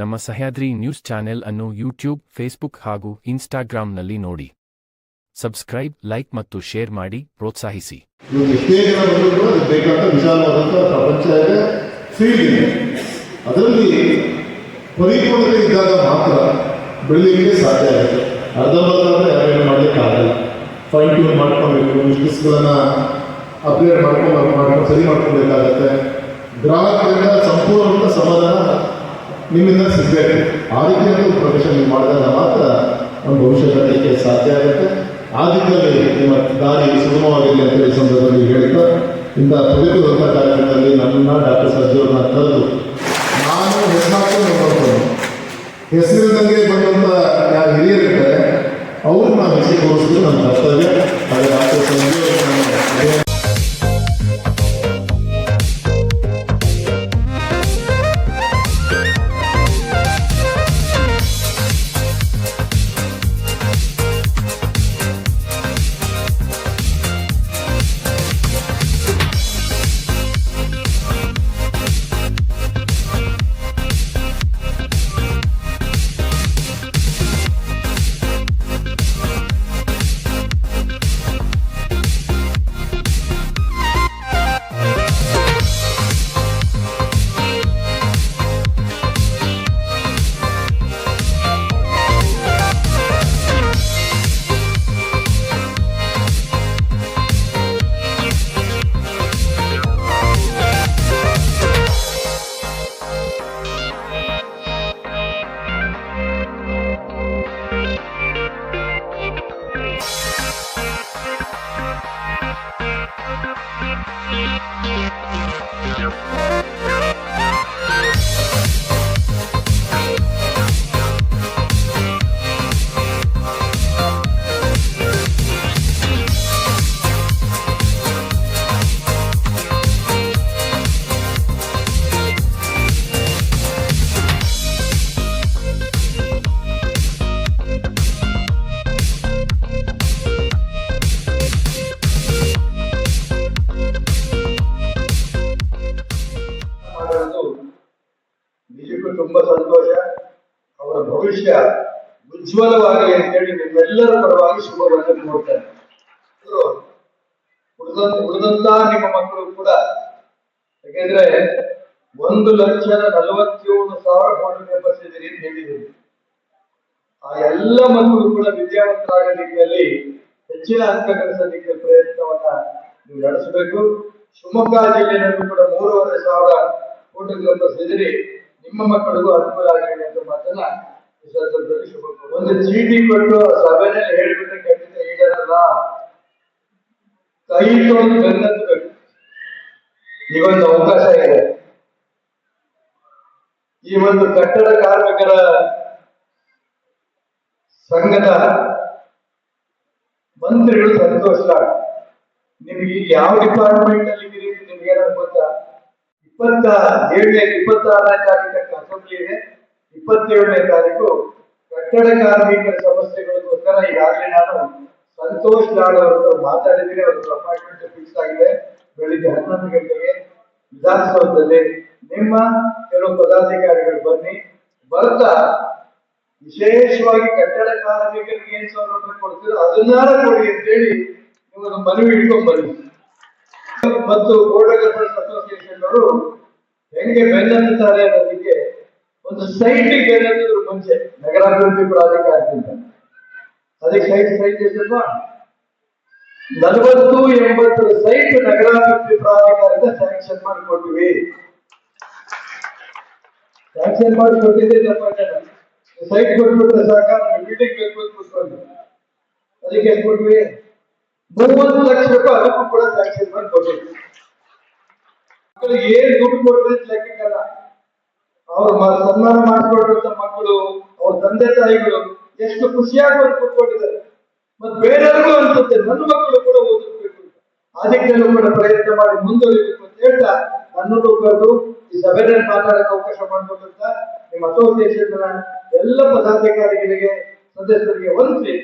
ನಮ್ಮ Sahyadri news channel ಅನ್ನು YouTube, Facebook ಹಾಗೂ ಇನ್ಸ್ಟಾಗ್ರಾಂನಲ್ಲಿ ನೋಡಿ. ಸಬ್ಸ್ಕ್ರೈಬ್, ಲೈಕ್ ಮತ್ತು ಶೇರ್ ಮಾಡಿ, ಪ್ರೋತ್ಸಾಹಿಸಿ. ಅದರಲ್ಲಿ ಪರಿಪೂರ್ಣತೆ ಮಾತ್ರ ಸಾಧ್ಯ ಆಗುತ್ತೆ. ಅರ್ಧಂಬರ್ಧ ಆಗಲ್ಲ. ಫೈನ್ ಟ್ಯೂನ್ ಮಾಡ್ಕೊಬೇಕು ಮಾಡ್ಕೊಂಡು ಮಾಡ್ಕೊಂಡು, ಸರಿ ಮಾಡ್ಕೊಬೇಕಾಗತ್ತೆ. ಗ್ರಾಹಕರಿಂದ ಸಂಪೂರ್ಣ ಸಮಾಧಾನ ನಿಮ್ಮಿಂದ ಸಿಗಬೇಕು ಆ ರೀತಿಯಲ್ಲಿ ಪ್ರೊಫೆಷನ್ ನೀವು ಮಾಡಿದಾಗ ಮಾತ್ರ ನಮ್ಮ ಭವಿಷ್ಯ ಕಟ್ಟಲಿಕ್ಕೆ ಸಾಧ್ಯ ಆಗುತ್ತೆ. ಆ ದಿಕ್ಕಲ್ಲಿ ನಿಮ್ಮ ದಾರಿ ಸುಗಮವಾಗಿರಲಿ ಅಂತ ಈ ಸಂದರ್ಭದಲ್ಲಿ ಹೇಳ್ತಾ ಇಂಥ ಪ್ರತಿಕೂಲಂಥ ಕಾರ್ಯಕ್ರಮದಲ್ಲಿ ನನ್ನನ್ನು ಡಾಕ್ಟರ್ ಸರ್ಜಿಯವ್ರನ್ನ ಕರೆದು ನಾನು ಹೆಸರು ನೋಡ್ಕೊಂಡು ಹೆಸರಿನಂಗೆ ಬಂದಂಥ ಯಾರು ಹಿರಿಯರಿದ್ದಾರೆ, ಅವ್ರನ್ನ ನಾವು ಹೆಸರು ನನ್ನ ಕರ್ತವ್ಯ. ಹಾಗೆ ಡಾಕ್ಟರ್ ಸಂಜೀವ್ ತುಂಬಾ ಸಂತೋಷ. ಅವರ ಭವಿಷ್ಯ ಉಜ್ವಲವಾಗಲಿ ಅಂತೇಳಿ ನಿಮ್ಮೆಲ್ಲರ ಪರವಾಗಿ ಶುಭವನ್ನು ನೋಡ್ತಾರೆ ಉಳಿದಂತ ನಿಮ್ಮ ಮಕ್ಕಳು ಕೂಡ, ಯಾಕೆಂದ್ರೆ ಒಂದು ಲಕ್ಷದ ನಲವತ್ತೇಳು ಸಾವಿರ ಕೋಟಿ ನೆನಪಿಸಿದಿರಿ ಅಂತ ಹೇಳಿದ್ರು ಆ ಎಲ್ಲ ಮಕ್ಕಳು ಕೂಡ ವಿದ್ಯಾವಂತರಾಗಲಿಕ್ಕಲ್ಲಿ ಹೆಚ್ಚಿನ ಅಂಕ ಗಳಿಸಲಿಕ್ಕೆ ಪ್ರಯತ್ನವನ್ನ ನೀವು ನಡೆಸಬೇಕು. ಶಿವಮೊಗ್ಗ ಜಿಲ್ಲೆಯಲ್ಲೂ ಕೂಡ ಮೂರುವರೆ ಸಾವಿರ ಕೋಟಿ ಮೆಂಬರ್ಸ್ ಸೇರಿ ನಿಮ್ಮ ಮಕ್ಕಳಿಗೂ ಅನುಕೂಲ ಆಗಲಿ ಅಂತ ಮಾತನ್ನ ಈ ಒಂದು ಚೀಟಿ ಕೊಟ್ಟು ಸಭೆಯಲ್ಲಿ ಹೇಳಿಬಿಟ್ರೆ ಖಂಡಿತ ಈಡೇರಲ್ಲ. ಕೈ ತೊಳೆದು ಬೆನ್ನತ್ತಬೇಕು ಒಂದು ಅವಕಾಶ ಇದೆ. ಈ ಒಂದು ಕಟ್ಟಡ ಕಾರ್ಮಿಕರ ಸಂಘದ ಮಂತ್ರಿಗಳು ಸಂತೋಷ. ನಿಮ್ಗೆ ಯಾವ ಡಿಪಾರ್ಟ್ಮೆಂಟ್ ಅಲ್ಲಿ ನಿಮ್ಗೆ ಏನಾದ್ರು ಗೊತ್ತಾ? ಇಪ್ಪತ್ತ ಏಳನೇ, ಇಪ್ಪತ್ತಾರನೇ ತಾರೀಕು ಅಸೆಂಬ್ಲಿ ಇದೆ. ಇಪ್ಪತ್ತೇಳನೇ ತಾರೀಕು ಕಟ್ಟಡ ಕಾರ್ಮಿಕರ ಸಮಸ್ಯೆಗಳಿಗೋಸ್ಕರ ಈಗಾಗಲೇ ನಾನು ಸಂತೋಷ್ ಲಾಡ್ ಅವರು ಮಾತಾಡಿದ್ರೆ ಅವ್ರ ಅಪಾಯಿಂಟ್ಮೆಂಟ್ ಫಿಕ್ಸ್ ಆಗಿದೆ. ಬೆಳಿಗ್ಗೆ ಹನ್ನೊಂದು ಗಂಟೆಗೆ ವಿಧಾನಸೌಧದಲ್ಲಿ ನಿಮ್ಮ ಕೆಲವು ಪದಾಧಿಕಾರಿಗಳು ಬನ್ನಿ. ಬರ್ತಾ ವಿಶೇಷವಾಗಿ ಕಟ್ಟಡ ಕಾರ್ಮಿಕರಿಗೆ ಏನ್ ಸೌಲಭ್ಯ ಕೊಡ್ತೀರೋ ಅದನ್ನಾರ ಕೊಡಿ ಅಂತೇಳಿ ನಿಮ್ಮನ್ನು ಮನವಿ ಇಟ್ಕೊಂಡ್ ಬನ್ನಿ. ಮತ್ತು ಬೋರ್ಡರ್ಸ್ ಅಸೋಸಿಯೇಷನ್ ಅವರು ಹೆಂಗೆ ಬೆನ್ನತ್ತಾರೆ ಅನ್ನೋದಕ್ಕೆ ಒಂದು ಸೈಟ್ ಬೆನ್ನತ್ತಿದ್ರು ಮುಂಚೆ ನಗರಾಭಿವೃದ್ಧಿ ಪ್ರಾಧಿಕಾರದಿಂದ. ಅದಕ್ಕೆ ಸೈಟ್ ಸೈಟ್ ಎಷ್ಟಲ್ವಾ ನಲವತ್ತು ಎಂಬತ್ತು ಸೈಟ್ ನಗರಾಭಿವೃದ್ಧಿ ಪ್ರಾಧಿಕಾರದಿಂದ ಸ್ಯಾಂಕ್ಷನ್ ಮಾಡಿಕೊಟ್ಟಿವಿ. ಸ್ಯಾಂಕ್ಷನ್ ಮಾಡಿ ಕೊಟ್ಟಿದ್ದೆ ಸೈಟ್ ಕೊಟ್ಬಿಟ್ರೆ ಸಾಕ ಬಿಲ್ಡಿಂಗ್ ಬೇಕು ಅಂತ ಕೂತ್ಕೊಂಡು ಅದಕ್ಕೆ ಕೊಟ್ವಿ? ಮೂವತ್ತು ಲಕ್ಷ ರೂಪಾಯಿ ಅದಕ್ಕೂ ಕೂಡ ಸ್ಯಾಂಕ್ಷನ್ ಮಾಡಿ ಕೊಟ್ಟಿದ್ವಿ ಮಕ್ಕಳಿಗೆ ಏನ್ ದುಡ್ಡು ಕೊಟ್ಟರೆ ಲೆಕ್ಕಕ್ಕಲ್ಲ. ಅವ್ರ ಸನ್ಮಾನ ಮಾಡಿಕೊಡುವಂತ ಮಕ್ಕಳು, ಅವ್ರ ತಂದೆ ತಾಯಿಗಳು ಎಷ್ಟು ಖುಷಿಯಾಗಿ ಅವ್ರು ಕೂತ್ಕೊಂಡಿದ್ದಾರೆ. ಮತ್ ಬೇರೆಯವ್ರಿಗೂ ಅನ್ಸುತ್ತೆ, ನನ್ನ ಮಕ್ಕಳು ಕೂಡ ಓದಿಸ್ಬೇಕು. ಅದಕ್ಕೆಲ್ಲೂ ಕೂಡ ಪ್ರಯತ್ನ ಮಾಡಿ ಮುಂದುವರಿಬೇಕು ಅಂತ ಹೇಳ್ತಾ, ನನ್ನನ್ನು ಕರೆದು ಈ ಸಭೆಯಲ್ಲಿ ಮಾತಾಡಕ್ಕೆ ಅವಕಾಶ ಮಾಡಿಕೊಟ್ಟಂತ ನಿಮ್ಮ ಅಸೋಸಿಯೇಷನ್ ಎಲ್ಲ ಪದಾಧಿಕಾರಿಗಳಿಗೆ, ಸದಸ್ಯರಿಗೆ ವಂದಿಸಿ